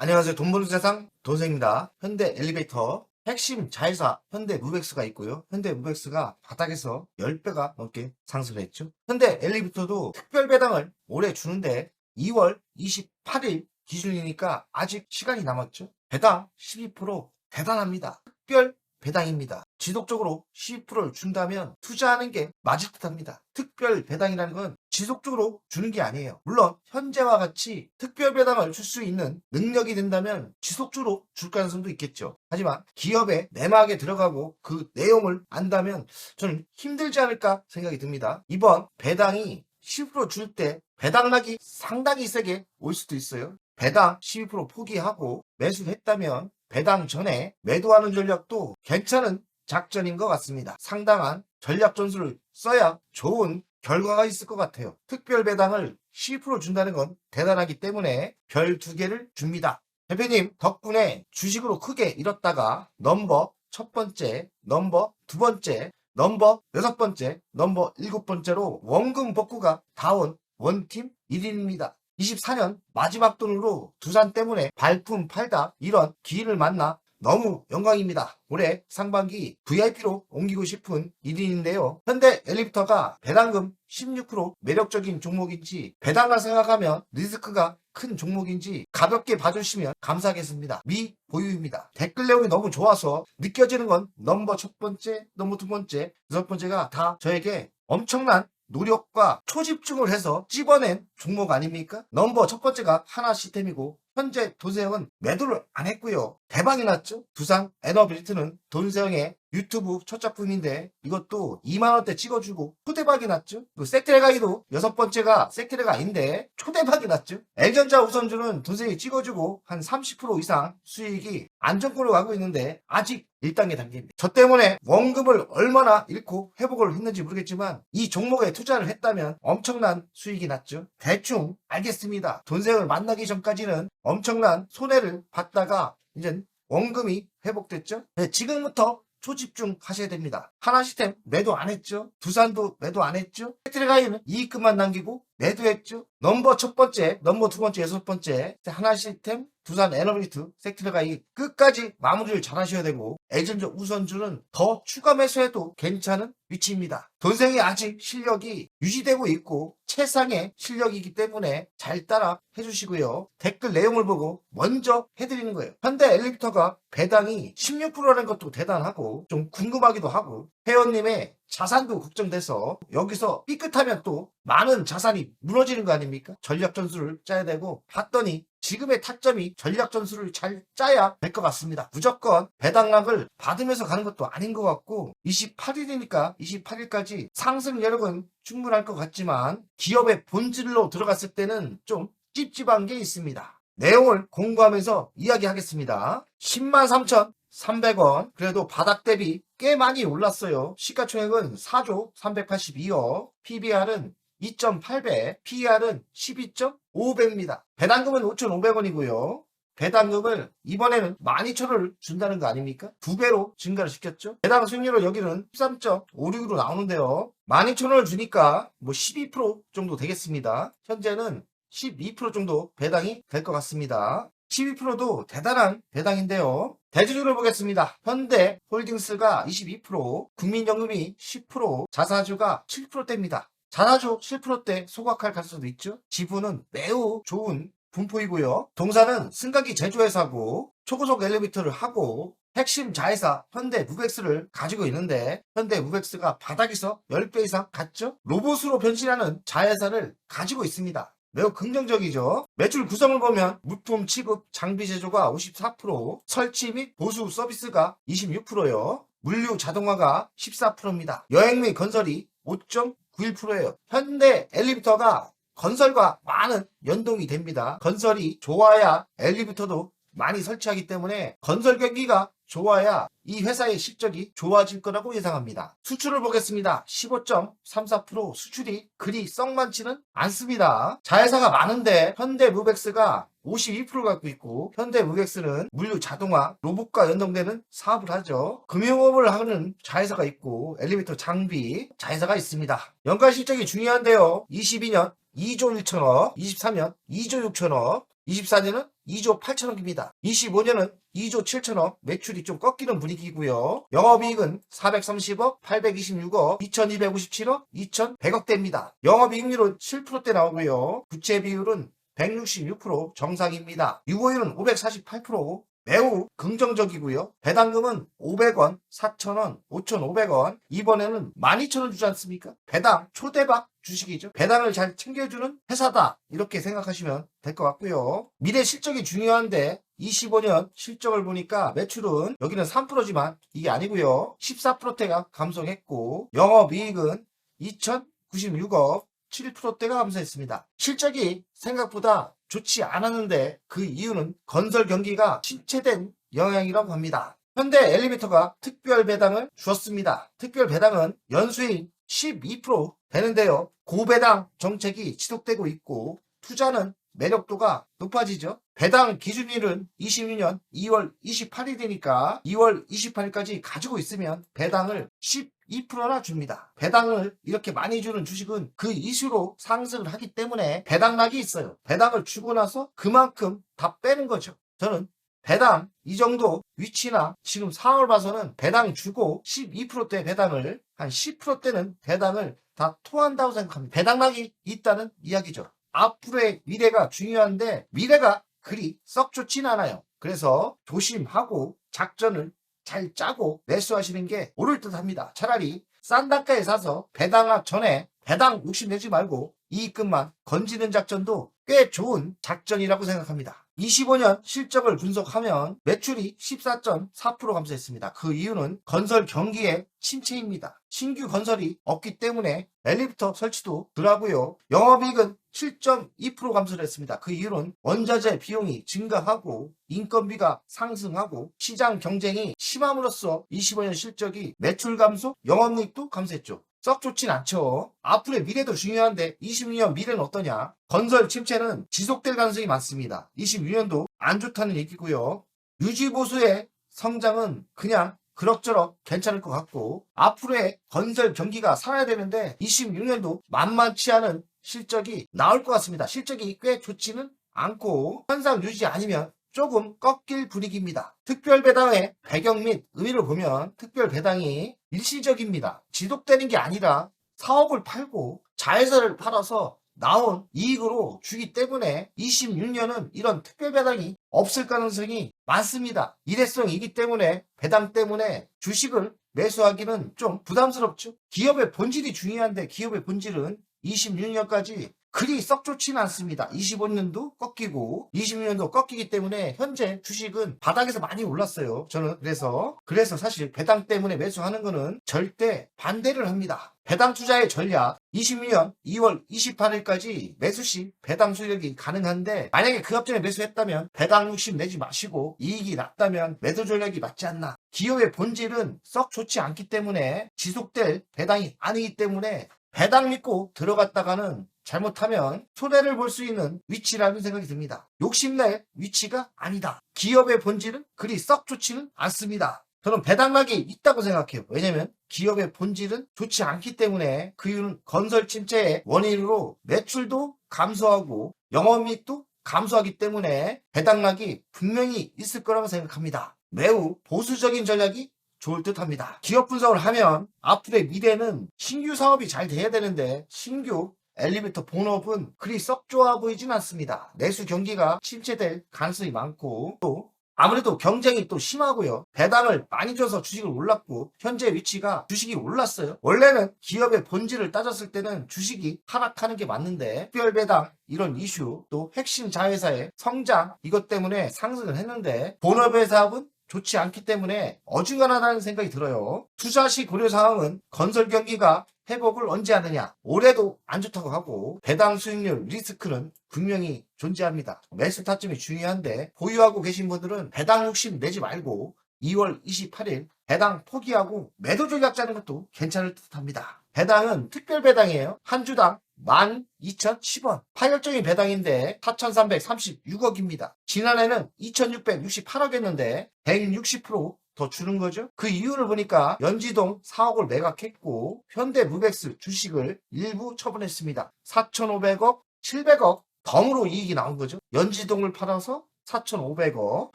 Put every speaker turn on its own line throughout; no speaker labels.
안녕하세요. 돈 버는 세상 돈생입니다. 현대 엘리베이터 핵심 자회사 현대 무벡스가 있고요. 현대 무벡스가 바닥에서 10배가 넘게 상승을 했죠. 현대 엘리베이터도 특별 배당을 올해 주는데 2월 28일 기준이니까 아직 시간이 남았죠. 배당 12% 대단합니다. 특별 배당입니다. 지속적으로 12%를 준다면 투자하는 게 맞을 듯 합니다. 특별 배당이라는 건 지속적으로 주는 게 아니에요. 물론 현재와 같이 특별 배당을 줄 수 있는 능력이 된다면 지속적으로 줄 가능성도 있겠죠. 하지만 기업에 내막에 들어가고 그 내용을 안다면 저는 힘들지 않을까 생각이 듭니다. 이번 배당이 10%줄 때 배당락이 상당히 세게 올 수도 있어요. 배당 12% 포기하고 매수를 했다면 배당 전에 매도하는 전략도 괜찮은 작전인 것 같습니다. 상당한 전략 전술을 써야 좋은 결과가 있을 것 같아요. 특별 배당을 12% 준다는 건 대단하기 때문에 별 두 개를 줍니다. 대표님 덕분에 주식으로 크게 잃었다가 넘버 첫 번째, 넘버 두 번째, 넘버 여섯 번째, 넘버 일곱 번째로 원금 복구가 다온 원팀 1인입니다. 24년 마지막 돈으로 두산 때문에 발품 팔다 이런 기인을 만나 너무 영광입니다. 올해 상반기 VIP로 옮기고 싶은 1인인데요. 현대 엘리베이터가 배당금 16% 매력적인 종목인지 배당을 생각하면 리스크가 큰 종목인지 가볍게 봐주시면 감사하겠습니다. 미 보유입니다. 댓글 내용이 너무 좋아서 느껴지는 건 넘버 첫 번째, 넘버 두 번째, 여섯 번째가 다 저에게 엄청난 노력과 초집중을 해서 찝어낸 종목 아닙니까? 넘버 첫 번째가 하나 시스템이고 현재 돈세형은 매도를 안 했고요. 대박이 났죠? 두산 에너빌트는 돈세형의 유튜브 첫 작품인데 이것도 2만원대 찍어주고 초대박이 났죠? 그 섹트레가이도 여섯 번째가 섹트레가인데 초대박이 났죠? L전자 우선주는 돈세형이 찍어주고 한 30% 이상 수익이 안정권으로 가고 있는데 아직 1단계 단계입니다. 저 때문에 원금을 얼마나 잃고 회복을 했는지 모르겠지만 이 종목에 투자를 했다면 엄청난 수익이 났죠. 대충 알겠습니다. 돈세형을 만나기 전까지는 엄청난 손해를 봤다가 이제 원금이 회복됐죠. 네, 지금부터 초집중 하셔야 됩니다. 하나 시스템 매도 안 했죠. 두산도 매도 안 했죠. 팩트리가이는 이익금만 남기고 매도했죠. 넘버 첫 번째, 넘버 두 번째, 여섯 번째 하나 시스템, 두산 에너비트, 섹트리가이 끝까지 마무리를 잘 하셔야 되고 에전저 우선주는 더 추가 매수해도 괜찮은 위치입니다. 돈생이 아직 실력이 유지되고 있고 최상의 실력이기 때문에 잘 따라 해주시고요. 댓글 내용을 보고 먼저 해드리는 거예요. 현대 엘리베이터가 배당이 16%라는 것도 대단하고 좀 궁금하기도 하고 회원님의 자산도 걱정돼서 여기서 삐끗하면 또 많은 자산이 무너지는 거 아닙니까? 전략 전술을 짜야 되고 봤더니 지금의 타점이 전략 전술을 잘 짜야 될 것 같습니다. 무조건 배당락을 받으면서 가는 것도 아닌 것 같고 28일이니까 28일까지 상승 여력은 충분할 것 같지만 기업의 본질로 들어갔을 때는 좀 찝찝한 게 있습니다. 내용을 공부하면서 이야기하겠습니다. 103,000 300원 그래도 바닥 대비 꽤 많이 올랐어요. 시가총액은 4조 382억 PBR은 2.8배 PER은 12.5배입니다. 배당금은 5,500원이고요. 배당금을 이번에는 12,000원을 준다는 거 아닙니까? 두 배로 증가를 시켰죠. 배당 수익률은 여기는 13.56으로 나오는데요. 12,000원을 주니까 뭐 12% 정도 되겠습니다. 현재는 12% 정도 배당이 될 것 같습니다. 12%도 대단한 배당인데요. 대주주를 보겠습니다. 현대 홀딩스가 22%, 국민연금이 10%, 자사주가 7%대입니다. 자사주 7%대 소각할 가능성도 있죠. 지분은 매우 좋은 분포이고요. 동사는 승강기 제조회사고 초고속 엘리베이터를 하고 핵심 자회사 현대 무벡스를 가지고 있는데 현대 무벡스가 바닥에서 10배 이상 갔죠? 로봇으로 변신하는 자회사를 가지고 있습니다. 매우 긍정적이죠. 매출 구성을 보면 물품 취급, 장비 제조가 54%, 설치 및 보수 서비스가 26%요. 물류 자동화가 14%입니다. 여행 및 건설이 5.91%예요. 현대 엘리베이터가 건설과 많은 연동이 됩니다. 건설이 좋아야 엘리베이터도 많이 설치하기 때문에 건설 경기가 좋아야 이 회사의 실적이 좋아질 거라고 예상합니다. 수출을 보겠습니다. 15.34% 수출이 그리 썩 많지는 않습니다. 자회사가 많은데 현대 무벡스가 52% 갖고 있고 현대 무벡스는 물류 자동화 로봇과 연동되는 사업을 하죠. 금융업을 하는 자회사가 있고 엘리베이터 장비 자회사가 있습니다. 연간 실적이 중요한데요. 22년 2조 1천억, 23년 2조 6천억, 24년은 2조 8천억입니다. 25년은 2조 7천억 매출이 좀 꺾이는 분위기고요. 영업이익은 430억, 826억, 2257억, 2100억대입니다. 영업이익률은 7%대 나오고요. 부채 비율은 166% 정상입니다. 유보율은 548%, 매우 긍정적이고요. 배당금은 500원, 4,000원, 5,500원. 이번에는 12,000원 주지 않습니까? 배당 초대박 주식이죠. 배당을 잘 챙겨주는 회사다. 이렇게 생각하시면 될 것 같고요. 미래 실적이 중요한데 25년 실적을 보니까 매출은 여기는 3%지만 이게 아니고요. 14%대가 감소했고 영업이익은 2,096억 7%대가 감소했습니다. 실적이 생각보다 좋지 않았는데 그 이유는 건설 경기가 침체된 영향이라고 합니다. 현대 엘리베이터가 특별 배당을 주었습니다. 특별 배당은 연수인 12% 되는데요. 고배당 정책이 지속되고 있고 투자는 매력도가 높아지죠. 배당 기준일은 26년 2월 28일이니까 2월 28일까지 가지고 있으면 배당을 12%나 줍니다. 배당을 이렇게 많이 주는 주식은 그 이슈로 상승을 하기 때문에 배당락이 있어요. 배당을 주고 나서 그만큼 다 빼는 거죠. 저는 배당 이 정도 위치나 지금 상황을 봐서는 배당 주고 12%대 배당을 한 10%대는 배당을 다 토한다고 생각합니다. 배당락이 있다는 이야기죠. 앞으로의 미래가 중요한데 미래가 그리 썩 좋진 않아요. 그래서 조심하고 작전을 잘 짜고 매수하시는 게 옳을 듯 합니다. 차라리 싼 단가에 사서 배당학 전에 배당 욕심내지 말고 이익금만 건지는 작전도 꽤 좋은 작전이라고 생각합니다. 25년 실적을 분석하면 매출이 14.4% 감소했습니다. 그 이유는 건설 경기의 침체입니다. 신규 건설이 없기 때문에 엘리베이터 설치도 덜하고요. 영업이익은 7.2% 감소를 했습니다. 그 이유는 원자재 비용이 증가하고 인건비가 상승하고 시장 경쟁이 심함으로써 25년 실적이 매출 감소, 영업이익도 감소했죠. 썩 좋진 않죠. 앞으로의 미래도 중요한데 26년 미래는 어떠냐? 건설 침체는 지속될 가능성이 많습니다. 26년도 안 좋다는 얘기고요. 유지보수의 성장은 그냥 그럭저럭 괜찮을 것 같고 앞으로의 건설 경기가 살아야 되는데 26년도 만만치 않은 실적이 나올 것 같습니다. 실적이 꽤 좋지는 않고 현상 유지 아니면 조금 꺾일 분위기입니다. 특별 배당의 배경 및 의미를 보면 특별 배당이 일시적입니다. 지속되는 게 아니라 사업을 팔고 자회사를 팔아서 나온 이익으로 주기 때문에 26년은 이런 특별 배당이 없을 가능성이 많습니다. 일회성이기 때문에 배당 때문에 주식을 매수하기는 좀 부담스럽죠. 기업의 본질이 중요한데 기업의 본질은 26년까지 그리 썩 좋지는 않습니다. 25년도 꺾이고 26년도 꺾이기 때문에 현재 주식은 바닥에서 많이 올랐어요. 저는 그래서 그래서 사실 배당 때문에 매수하는 거는 절대 반대를 합니다. 배당 투자의 전략 26년 2월 28일까지 매수 시 배당 수익이 가능한데 만약에 그 앞전에 매수했다면 배당 욕심 내지 마시고 이익이 났다면 매도 전략이 맞지 않나 기업의 본질은 썩 좋지 않기 때문에 지속될 배당이 아니기 때문에 배당 믿고 들어갔다가는 잘못하면 손해를 볼 수 있는 위치라는 생각이 듭니다. 욕심낼 위치가 아니다. 기업의 본질은 그리 썩 좋지는 않습니다. 저는 배당락이 있다고 생각해요. 왜냐면 기업의 본질은 좋지 않기 때문에 그 이유는 건설 침체의 원인으로 매출도 감소하고 영업이익도 감소하기 때문에 배당락이 분명히 있을 거라고 생각합니다. 매우 보수적인 전략이 좋을 듯 합니다. 기업 분석을 하면 앞으로의 미래는 신규 사업이 잘 돼야 되는데 신규 엘리베이터 본업은 그리 썩 좋아 보이진 않습니다. 내수 경기가 침체될 가능성이 많고 또 아무래도 경쟁이 또 심하고요. 배당을 많이 줘서 주식을 올랐고 현재 위치가 주식이 올랐어요. 원래는 기업의 본질을 따졌을 때는 주식이 하락하는 게 맞는데 특별 배당 이런 이슈 또 핵심 자회사의 성장 이것 때문에 상승을 했는데 본업의 사업은 좋지 않기 때문에 어중간하다는 생각이 들어요. 투자 시 고려 사항은 건설 경기가 회복을 언제 하느냐. 올해도 안 좋다고 하고 배당 수익률 리스크는 분명히 존재합니다. 매수 타점이 중요한데 보유하고 계신 분들은 배당 욕심 내지 말고 2월 28일 배당 포기하고 매도 전략 짜는 것도 괜찮을 듯 합니다. 배당은 특별 배당이에요. 한 주당 12,010원. 파격적인 배당인데 4,336억입니다. 지난해는 2,668억이었는데 160%더 주는 거죠. 그 이유를 보니까 연지동 4억을 매각했고 현대 무백스 주식을 일부 처분했습니다. 4,500억, 700억 덤으로 이익이 나온 거죠. 연지동을 팔아서 4,500억,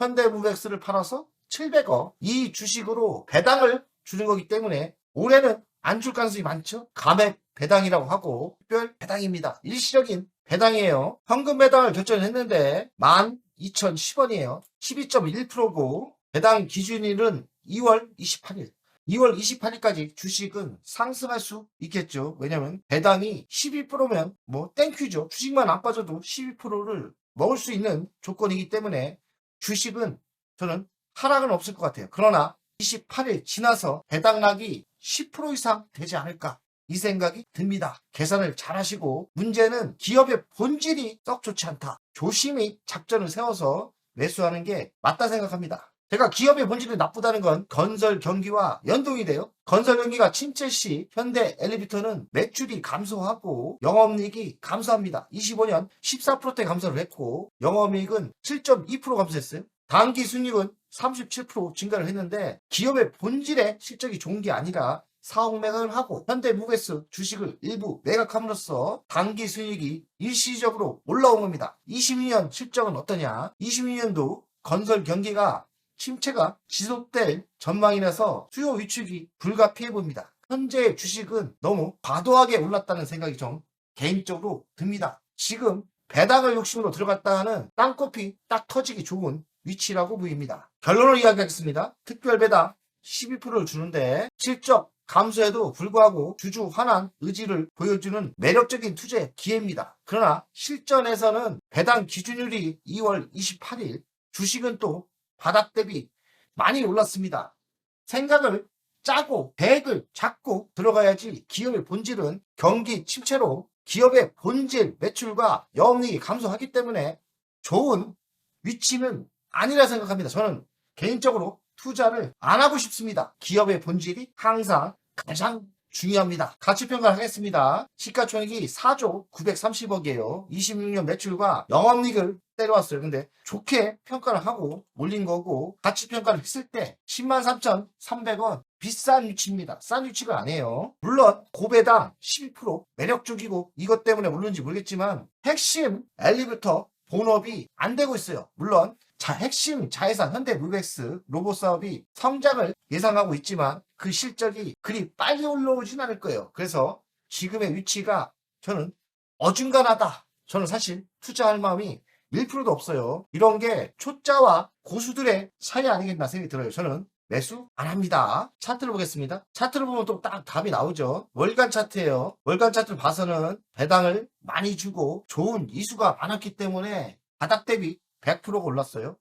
현대무백스를 팔아서 700억. 이 주식으로 배당을 주는 거기 때문에 올해는 안 줄 가능성이 많죠. 감액 배당이라고 하고 특별 배당입니다. 일시적인 배당이에요. 현금 배당을 결정했는데 12,010원이에요. 12.1%고 배당 기준일은 2월 28일. 2월 28일까지 주식은 상승할 수 있겠죠. 왜냐면 배당이 12%면 뭐 땡큐죠. 주식만 안 빠져도 12%를 먹을 수 있는 조건이기 때문에 주식은 저는 하락은 없을 것 같아요. 그러나 28일 지나서 배당락이 10% 이상 되지 않을까 이 생각이 듭니다. 계산을 잘 하시고 문제는 기업의 본질이 썩 좋지 않다. 조심히 작전을 세워서 매수하는 게 맞다 생각합니다. 제가 기업의 본질이 나쁘다는 건 건설 경기와 연동이 돼요. 건설 경기가 침체 시 현대 엘리베이터는 매출이 감소하고 영업이익이 감소합니다. 25년 14%대 감소를 했고 영업이익은 7.2% 감소했어요. 단기 순이익은 37% 증가를 했는데 기업의 본질의 실적이 좋은 게 아니라 사업 매각을 하고 현대무게스 주식을 일부 매각함으로써 단기 순이익이 일시적으로 올라온 겁니다. 22년 실적은 어떠냐? 22년도 건설 경기가 침체가 지속될 전망이라서 수요 위축이 불가피해 보입니다. 현재 주식은 너무 과도하게 올랐다는 생각이 좀 개인적으로 듭니다. 지금 배당을 욕심으로 들어갔다가는 땅코피 딱 터지기 좋은 위치라고 보입니다. 결론을 이야기하겠습니다. 특별 배당 12%를 주는데 실적 감소에도 불구하고 주주 환한 의지를 보여주는 매력적인 투자의 기회입니다. 그러나 실전에서는 배당 기준율이 2월 28일 주식은 또 바닥 대비 많이 올랐습니다. 생각을 짜고 계획을 잡고 들어가야지 기업의 본질은 경기 침체로 기업의 본질 매출과 영업이익이 감소하기 때문에 좋은 위치는 아니라 생각합니다. 저는 개인적으로 투자를 안 하고 싶습니다. 기업의 본질이 항상 가장 중요합니다. 가치평가를 하겠습니다. 시가총액이 4조 930억이에요. 26년 매출과 영업이익을 때려왔어요. 근데 좋게 평가를 하고 올린 거고 가치평가를 했을 때 103,300원 비싼 위치입니다. 싼 위치가 아니에요. 물론 고배당 12% 매력적이고 이것 때문에 오르는지 모르겠지만 핵심 엘리베이터 본업이 안 되고 있어요. 물론 자, 핵심 자회사 현대무백스 로봇 사업이 성장을 예상하고 있지만 그 실적이 그리 빨리 올라오진 않을 거예요. 그래서 지금의 위치가 저는 어중간하다. 저는 사실 투자할 마음이 1%도 없어요. 이런 게 초짜와 고수들의 차이 아니겠나 생각이 들어요. 저는 매수 안 합니다. 차트를 보겠습니다. 차트를 보면 또 딱 답이 나오죠. 월간 차트예요. 월간 차트를 봐서는 배당을 많이 주고 좋은 이수가 많았기 때문에 바닥 대비 100%가 올랐어요.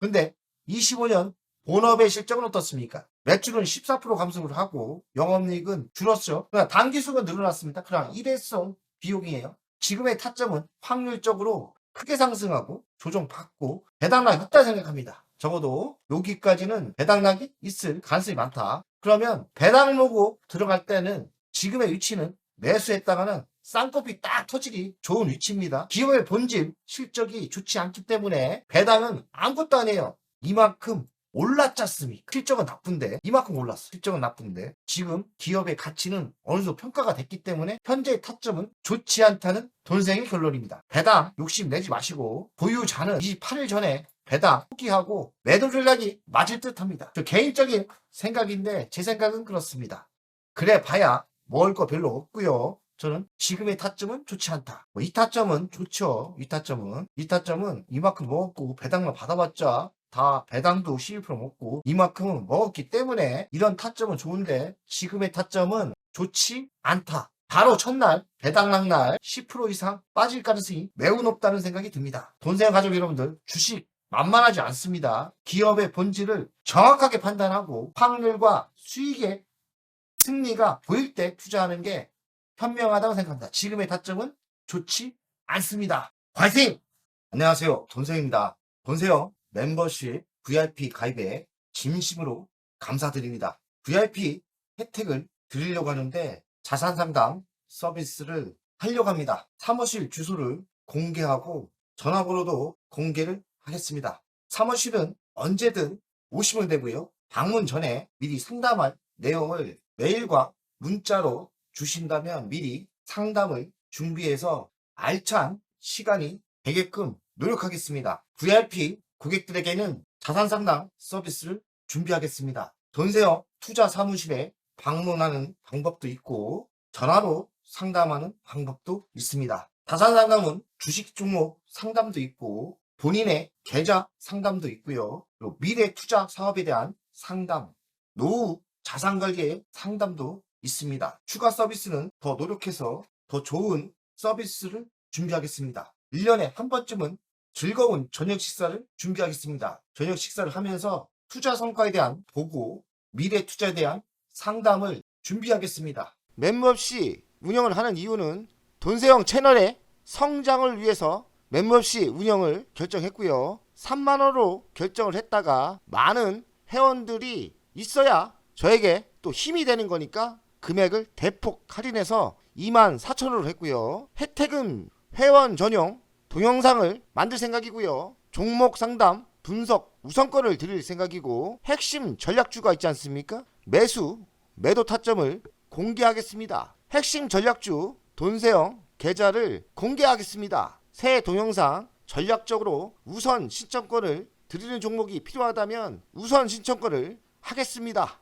근데 25년 본업의 실적은 어떻습니까? 매출은 14% 감소를 하고 영업이익은 줄었죠. 그러나 단기수가 늘어났습니다. 그러나 일회성 비용이에요. 지금의 타점은 확률적으로 크게 상승하고 조정받고 배당락이 있다 생각합니다. 적어도 여기까지는 배당락이 있을 가능성이 많다. 그러면 배당 로고 들어갈 때는 지금의 위치는 매수했다가는 쌍꺼풀이 딱 터지기 좋은 위치입니다. 기업의 본질 실적이 좋지 않기 때문에 배당은 아무것도 아니에요. 이만큼 올랐지 않습니까? 실적은 나쁜데 이만큼 올랐어. 실적은 나쁜데 지금 기업의 가치는 어느 정도 평가가 됐기 때문에 현재의 타점은 좋지 않다는 돈생의 결론입니다. 배당 욕심 내지 마시고 보유자는 28일 전에 배당 포기하고 매도 전략이 맞을 듯 합니다. 저 개인적인 생각인데 제 생각은 그렇습니다. 그래 봐야 먹을 거 별로 없고요. 저는 지금의 타점은 좋지 않다. 뭐 이 타점은 좋죠. 이 타점은. 이 타점은 이만큼 먹었고 배당만 받아봤자 다 배당도 12% 먹고 이만큼은 먹었기 때문에 이런 타점은 좋은데 지금의 타점은 좋지 않다. 바로 첫날 배당락 날10% 이상 빠질 가능성이 매우 높다는 생각이 듭니다. 돈생 가족 여러분들 주식 만만하지 않습니다. 기업의 본질을 정확하게 판단하고 확률과 수익의 승리가 보일 때 투자하는 게 현명하다고 생각합니다. 지금의 타점은 좋지 않습니다. 화이팅! 안녕하세요. 돈생입니다. 돈세요 멤버십 VIP 가입에 진심으로 감사드립니다. VIP 혜택을 드리려고 하는데 자산 상담 서비스를 하려고 합니다. 사무실 주소를 공개하고 전화번호도 공개를 하겠습니다. 사무실은 언제든 오시면 되고요. 방문 전에 미리 상담할 내용을 메일과 문자로 주신다면 미리 상담을 준비해서 알찬 시간이 되게끔 노력하겠습니다. VIP 고객들에게는 자산 상담 서비스를 준비하겠습니다. 돈세어 투자 사무실에 방문하는 방법도 있고 전화로 상담하는 방법도 있습니다. 자산 상담은 주식 종목 상담도 있고 본인의 계좌 상담도 있고요. 미래 투자 사업에 대한 상담, 노후 자산 관리의 상담도 있습니다. 추가 서비스는 더 노력해서 더 좋은 서비스를 준비하겠습니다. 1년에 한 번쯤은 즐거운 저녁 식사를 준비하겠습니다. 저녁 식사를 하면서 투자 성과에 대한 보고, 미래 투자에 대한 상담을 준비하겠습니다. 멤버 없이 운영을 하는 이유는 돈세형 채널의 성장을 위해서 멤버 없이 운영을 결정했고요. 3만 원으로 결정을 했다가 많은 회원들이 있어야 저에게 또 힘이 되는 거니까 금액을 대폭 할인해서 2만 4천 원으로 했고요. 혜택은 회원 전용 동영상을 만들 생각이고요. 종목 상담, 분석, 우선권을 드릴 생각이고 핵심 전략주가 있지 않습니까? 매수, 매도 타점을 공개하겠습니다. 핵심 전략주 돈세형 계좌를 공개하겠습니다. 새 동영상 전략적으로 우선 신청권을 드리는 종목이 필요하다면 우선 신청권을 하겠습니다.